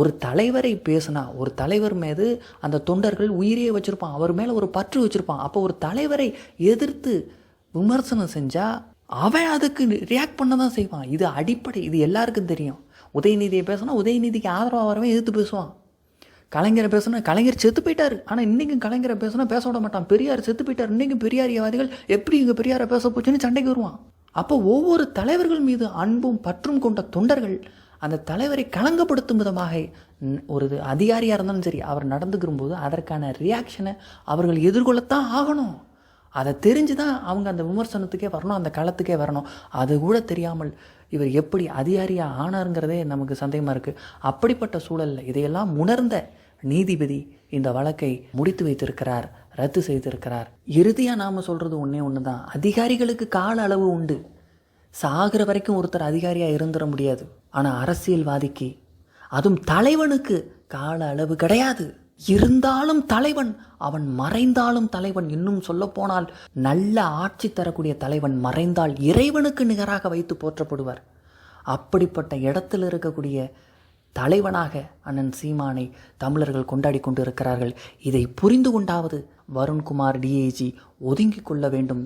ஒரு தலைவரை பேசுனா ஒரு தலைவர் மீது அந்த தொண்டர்கள் உயிரையே வச்சுருப்பான் அவர் மேலே ஒரு பற்று வச்சுருப்பான். அப்போ ஒரு தலைவரை எதிர்த்து விமர்சனம் செஞ்சால் அவன் அதுக்கு ரியாக்ட் பண்ண தான் செய்வான். இது அடிப்படை இது எல்லாருக்கும் தெரியும். உதயநிதியை பேசினா உதயநிதிக்கு ஆதரவாக வரவன் எதிர்த்து பேசுவான். கலைஞரை பேசுனா கலைஞர் செத்து போயிட்டார். ஆனால் இன்றைக்கும் கலைஞரை பேசுனா பேச விட மாட்டான். பெரியார் செத்து போயிட்டார். இன்றைக்கும் பெரியாரியவாதிகள் எப்படி இங்கே பெரியாரை பேச போச்சுன்னு சண்டைக்கு வருவான். அப்போ ஒவ்வொரு தலைவர்கள் மீது அன்பும் பற்றும் கொண்ட தொண்டர்கள் அந்த தலைவரை களங்கப்படுத்தும் விதமாக ஒரு இது அதிகாரியாக இருந்தாலும் சரி அவர் நடந்துக்கிற போது அதற்கான ரியாக்ஷனை அவர்கள் எதிர்கொள்ளத்தான் ஆகணும். அதை தெரிஞ்சு தான் அவங்க அந்த விமர்சனத்துக்கே வரணும் அந்த களத்துக்கே வரணும். அது கூட தெரியாமல் இவர் எப்படி அதிகாரியாக ஆனாருங்கிறதே நமக்கு சந்தேகமாக இருக்குது அப்படிப்பட்ட சூழலில் இதையெல்லாம் உணர்ந்த நீதிபதி இந்த வழக்கை முடித்து வைத்திருக்கிறார் ரத்து செய்திருக்கிறார். இறுதியாக நாம் சொல்கிறது ஒன்றே ஒன்று தான் அதிகாரிகளுக்கு கால அளவு உண்டு. சாகிற வரைக்கும் ஒருத்தர் அதிகாரியாக இருந்துட முடியாது. ஆனால் அரசியல்வாதிக்கு அதுவும் தலைவனுக்கு கால அளவு கிடையாது. இருந்தாலும் தலைவன் அவன் மறைந்தாலும் தலைவன் இன்னும் சொல்லப்போனால் நல்ல ஆட்சி தரக்கூடிய தலைவன் மறைந்தால் இறைவனுக்கு நிகராக வைத்து போற்றப்படுவார். அப்படிப்பட்ட இடத்தில் இருக்கக்கூடிய தலைவனாக அண்ணன் சீமானை தமிழர்கள் கொண்டாடி கொண்டு இருக்கிறார்கள் இதை புரிந்து கொண்டாவது வருண்குமார் டிஏஜி ஒதுங்கிக் கொள்ள வேண்டும்.